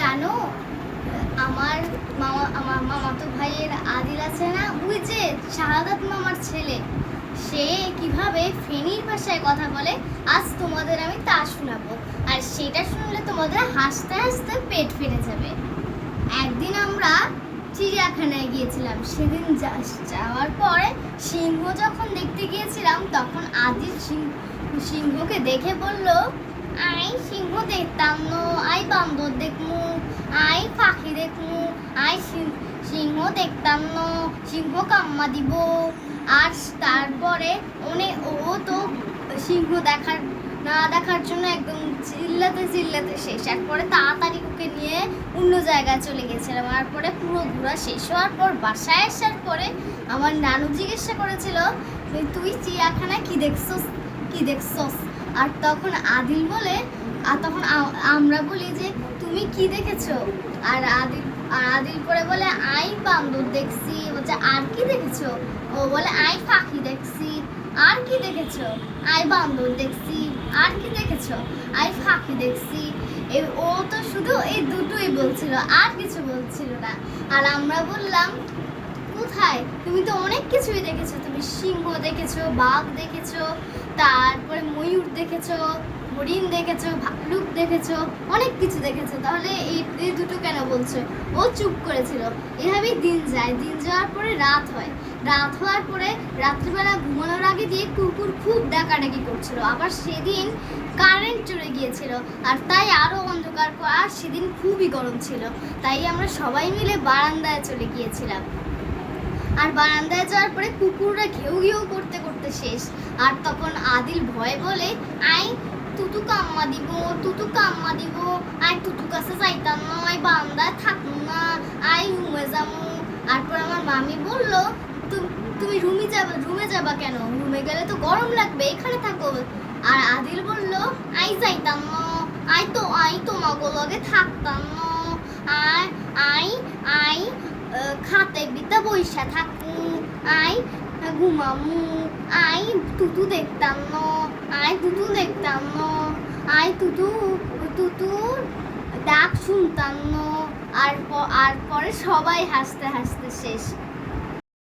জানো? আমার মামা, আমার মামাতো ভাইয়ের আদিল আছে না, ওই যে শাহাদাত মামার ছেলে, সে কীভাবে ফেনীর ভাষায় কথা বলে, আজ তোমাদের আমি তা শোনাবো। আর সেটা শুনলে তোমাদের হাসতে হাসতে পেট ফেটে যাবে। একদিন আমরা চিড়িয়াখানায় গিয়েছিলাম, সেদিন যাওয়ার পরে সিংহ যখন দেখতে গিয়েছিলাম, তখন আদিল সিংহ সিংহকে দেখে বলল আই সিংহ দেখতাম ন, আই বান্দর দেখমু, আই পাখি দেখমু, আই সিংহ দেখতাম ন, সিংহ কাম্মা দিব। আর তারপরে অনেক ও তো সিংহ দেখার, না দেখার জন্য একদম চিল্লাতে চিল্লাতে শেষ। পরে তাড়াতাড়ি ওকে নিয়ে অন্য জায়গায় চলে গেছিলাম। আর পরে পুরো ঘোরা শেষ হওয়ার পর বাসায় আসার পরে আমার নানু জিজ্ঞাসা করেছিল তুই চিড়িয়াখানায় কি দেখছস? কি দেখছস? আর তখন আদিল বলে, আর তখন আমরা বলি যে, তুমি কি দেখেছ? আর আদিল আর আদিল করে বলে, আই বান্দর দেখছি। বলছে, আর কি দেখেছ? ও বলে, আই পাখি দেখছি। আর কি দেখেছ? আই বান্দর দেখছি। আর কি দেখেছ? আই পাখি দেখছি। ও তো শুধু এই দুটোই বলছিল, আর কিছু বলছিল না। আর আমরা বললাম কোথায়? তুমি তো অনেক কিছুই দেখেছ। তুমি সিংহ দেখেছ, বাঘ দেখেছ, তারপরে ময়ূর দেখেছ, হরিণ দেখেছ, ভাল্লুক দেখেছ, অনেক কিছু দেখেছ। তাহলে এই এই দুটো কেন বলছো? ও চুপ করেছিল। এভাবেই দিন যায়। দিন যাওয়ার পরে রাত হয়। রাত হওয়ার পরে রাত্রিবেলা ঘুমানোর আগে দিয়ে কুকুর খুব ডাকাডাকি করছিল। আবার সেদিন কারেন্ট চলে গিয়েছিল। আর তাই আরও অন্ধকার। আর সেদিন খুবই গরম ছিল। তাই আমরা সবাই মিলে বারান্দায় চলে গিয়েছিলাম। আর বারান্দায় যাওয়ার পরে কুকুররা ঘেউ ঘেউ করতে করতে শেষ। আর তখন আদিল ভয় বলে, আই, তুতু কাম্মা দিব, তুতু কাম্মা দিব। আই, তুতু কাছে যাইতাম না, আই বারান্দায় থাকব না। আই, রুমে যাব। তারপর আমার মামি বলল, "তু- তুমি রুমে যাবে, রুমে যাবা কেন? রুমে গেলে তো গরম লাগবে, এখানে থাকো। আর আদিল বলল, আই যাইতাম না। আই তো আই তোমাকে লগে থাকতাম না আই আই আই আহ, খাতে বইসা থাকু আই ঘুমামু আই তুতু দেখতাম ন আই তুতু দেখতাম ন আই তুতু তুতু ডাক শুনতাম ন, আর আর পরে সবাই হাসতে হাসতে শেষ।